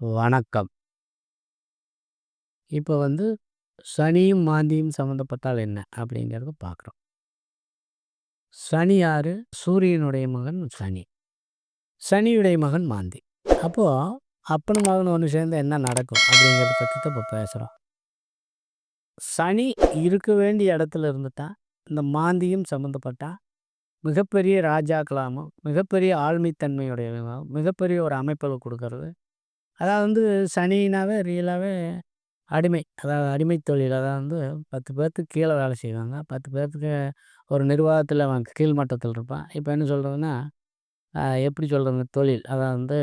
வணக்கம். இப்போ வந்து சனியும் மாந்தியும் சம்மந்தப்பட்டால் என்ன அப்படிங்கிறத பார்க்குறோம். சனி யாரு? சூரியனுடைய மகன் சனி. சனியுடைய மகன் மாந்தி. அப்போ அப்பனும் மகன் ஒன்று சேர்ந்து என்ன நடக்கும் அப்படிங்கிறத பற்றி தான் இப்போ பேசுகிறோம். சனி இருக்க வேண்டிய இடத்துல இருந்துட்டா இந்த மாந்தியும் சம்மந்தப்பட்டால் மிகப்பெரிய ராஜாக்களாகவும் மிகப்பெரிய ஆழ்மைத்தன்மையுடைய மிகப்பெரிய ஒரு அமைப்பில் கொடுக்கறது அதாவது வந்து சனினாவே ரியலாகவே அடிமை. அதாவது அடிமை தொழில். அதாவது வந்து பத்து பேர்த்துக்கு கீழே வேலை செய்வாங்க. பத்து பேர்த்துக்கு ஒரு நிர்வாகத்தில் அவன் கீழ் மட்டத்தில் இருப்பான். இப்போ என்ன சொல்கிறதுன்னா எப்படி சொல்கிறது தொழில். அதாவது வந்து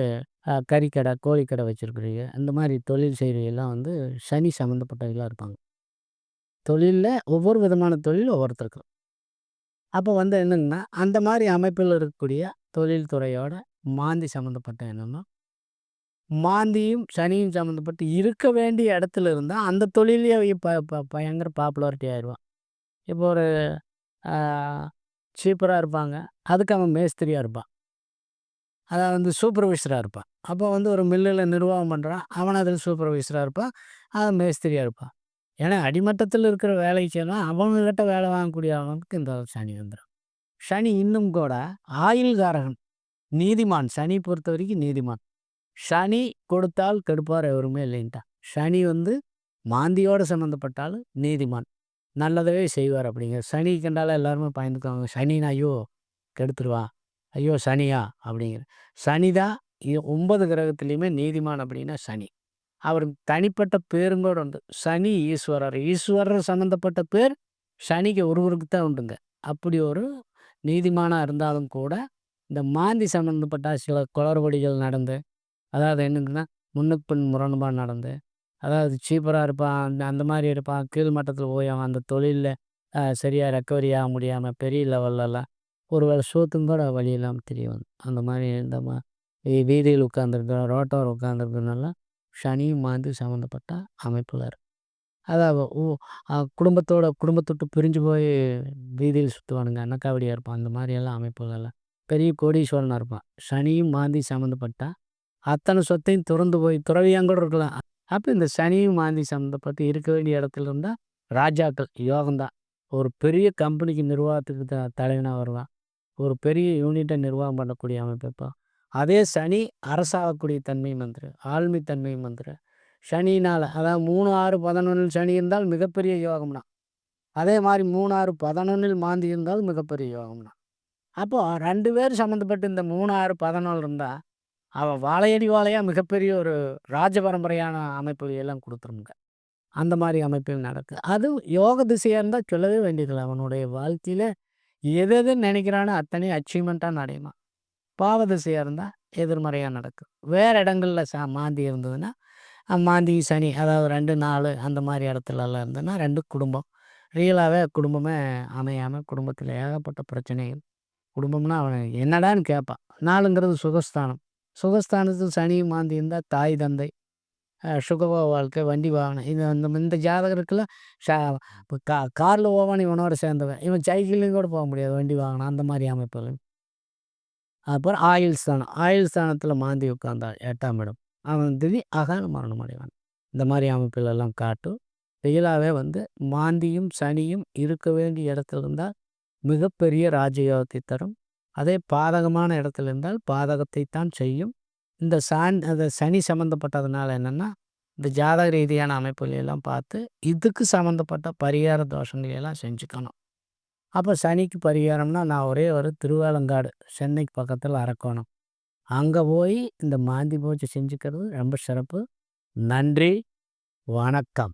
கறிக்கடை கோழிக்கடை வச்சுருக்குறீங்க. இந்த மாதிரி தொழில் செய்கிறவங்கெல்லாம் வந்து சனி சம்மந்தப்பட்டவங்களாக இருப்பாங்க. தொழிலில் ஒவ்வொரு விதமான தொழில் ஒவ்வொருத்தருக்கும். அப்போ வந்து என்னங்கன்னா அந்த மாதிரி அமைப்பில் இருக்கக்கூடிய தொழில் துறையோட மாந்தி சம்மந்தப்பட்ட என்னென்னா மாந்தியும் சனியும் சம்மந்தப்பட்டு இருக்க வேண்டிய இடத்துல இருந்தால் அந்த தொழிலே ப ப பயங்கர பாப்புலாரிட்டி ஆயிடுவான் இப்போ ஒரு சீப்பராக இருப்பாங்க. அதுக்கு அவன் மேஸ்திரியாக இருப்பான் அதாவது வந்து சூப்பர்வைசராக இருப்பான் அப்போ வந்து ஒரு மில்லில் நிர்வாகம் பண்ணுறான் அவன் அதில் சூப்பர்வைசராக இருப்பான் அவன் மேஸ்திரியாக இருப்பான் ஏன்னா அடிமட்டத்தில் இருக்கிற வேலைக்கு செய்யலாம் அவங்கக்கிட்ட வேலை வாங்கக்கூடிய அவனுக்கு இந்த சனி வந்துடும் சனி இன்னும் கூட ஆயுள்காரகன் நீதிமான். சனி பொறுத்த வரைக்கும் நீதிமான். சனி கொடுத்தால் கெடுப்பார் எவருமே இல்லைன்ட்டா. சனி வந்து மாந்தியோடு சம்மந்தப்பட்டாலும் நீதிமான். நல்லதவே செய்வார் அப்படிங்கிற சனி கண்டால எல்லாருமே பயந்துக்குவாங்க. சனினா ஐயோ கெடுத்துருவா. ஐயோ சனியா? அப்படிங்கிற. சனி தான் ஒன்பது கிரகத்துலேயுமே நீதிமான் அப்படின்னா சனி. அவர் தனிப்பட்ட பேரும் கூட உண்டு. சனி ஈஸ்வரர். ஈஸ்வரர் சம்மந்தப்பட்ட பேர் சனிக்கு ஒருவருக்கு தான் உண்டுங்க. அப்படி ஒரு நீதிமானாக இருந்தாலும் கூட இந்த மாந்தி சம்மந்தப்பட்ட சில குளறுபடிகள் நடந்து அதாவது என்னங்கன்னா முன்னுக்கு பின் முரணமாக நடந்து அதாவது சீப்பராக இருப்பான் அந்த அந்த மாதிரி இருப்பான் கீழ் மட்டத்தில் போய் அவன் அந்த தொழிலில் சரியாக ரெக்கவரி ஆக முடியாமல் பெரிய லெவல்லலாம் ஒரு வேளை சோத்தும் கூட வழி இல்லாமல் தெரிய வந்து அந்த மாதிரி இந்த மா வீதியில் உட்காந்துருக்க ரோட்டோர் உட்காந்துருக்கனால சனியும் மாந்து சம்மந்தப்பட்ட அமைப்பில் இருக்கு அதாவது குடும்பத்தோட குடும்பத்தொட்டு பிரிஞ்சு போய் வீதியில் சுற்றுவானுங்க அன்னக்காவடியாக இருப்பான் அந்த மாதிரியெல்லாம் அமைப்புகளெல்லாம் பெரிய கோடீஸ்வரனாக இருப்பான். சனியும் மாந்தி சம்மந்தப்பட்டால் அத்தனை சொத்தையும் திறந்து போய் துறவியாங்கூட இருக்கலாம். அப்போ இந்த சனியும் மாந்தி சம்மந்தப்பட்டு இருக்க வேண்டிய இடத்துல இருந்தால் ராஜாக்கள் யோகம்தான் ஒரு பெரிய கம்பெனிக்கு நிர்வாகத்துக்கு த தலைவனாக வருவான். ஒரு பெரிய யூனிட்டை நிர்வாகம் பண்ணக்கூடிய அமைப்பு அதே சனி அரசாகக்கூடிய தன்மை மந்திர ஆழ்மை தன்மை மந்திர. சனினால் அதாவது மூணு ஆறு பதினொன்றில் சனி இருந்தால் மிகப்பெரிய யோகம்னா. அதே மாதிரி மூணு ஆறு பதினொன்றில் மாந்தி இருந்தால் மிகப்பெரிய யோகம்னா. அப்போது ரெண்டு பேர் சம்மந்தப்பட்டு இந்த மூணு ஆறு பதினொன்று இருந்தால் அவன் வாழையடி வாழையாக மிகப்பெரிய ஒரு ராஜ பரம்பரையான அமைப்பு எல்லாம் கொடுத்துருங்க அந்த மாதிரி அமைப்பையும் நடக்குது அது யோக திசையாக இருந்தால் சொல்லவே வேண்டியதில்லை. அவனுடைய வாழ்க்கையில் எது எது நினைக்கிறானோ அத்தனையும் அச்சீவ்மெண்ட்டாக நடையுமா பாவ திசையாக இருந்தால் எதிர்மறையாக நடக்கும். வேறு இடங்களில் சா மாந்தி இருந்ததுன்னா மாந்தி சனி அதாவது ரெண்டு நாலு அந்த மாதிரி இடத்துலலாம் இருந்ததுன்னா ரெண்டு குடும்பம். ரியலாகவே குடும்பமே அமையாமல் குடும்பத்தில் ஏகப்பட்ட பிரச்சனைகள். குடும்பம்னா அவன் என்னடான்னு கேட்பான் நாலுங்கிறது சுகஸ்தானம். சுகஸ்தானத்தில் சனி மாந்தி இருந்தால் தாய் தந்தை. சுகபோக வாழ்க்கை வண்டி வாகனம். இது அந்த இந்த ஜாதகருக்கெல்லாம் ஷா இப்போ கா காரில் போவான் இவனோட சேர்ந்தவன். இவன் சைக்கிள்லையும் கூட போக முடியாது வண்டி வாகனம் அந்த மாதிரி அமைப்புகள். அப்புறம் ஆயுள் ஸ்தானம். ஆயுள் ஸ்தானத்தில் மாந்தி உட்காந்தான் எட்டாம் இடம். அவன் திடீர் அகால மரணம் அடைவான். இந்த மாதிரி அமைப்புகளெல்லாம் காட்டும். ரியலாகவே வந்து மாந்தியும் சனியும் இருக்க வேண்டிய இடத்துல இருந்தால் மிகப்பெரிய ராஜயோகத்தை தரும். அதே பாதகமான இடத்துல இருந்தால் பாதகத்தை தான் செய்யும். இந்த சான் அந்த சனி சம்மந்தப்பட்டதுனால என்னென்னா இந்த ஜாதக ரீதியான அமைப்புகளெல்லாம் பார்த்து இதுக்கு சம்மந்தப்பட்ட பரிகார தோஷங்களையெல்லாம் செஞ்சுக்கணும். அப்போ சனிக்கு பரிகாரம்னா நான் ஒரே ஒரு திருவாலங்காடு சென்னைக்கு பக்கத்தில் அரக்கோணம். அங்கே போய் இந்த மாந்தி பூஜை செஞ்சுக்கிறது ரொம்ப சிறப்பு. நன்றி வணக்கம்.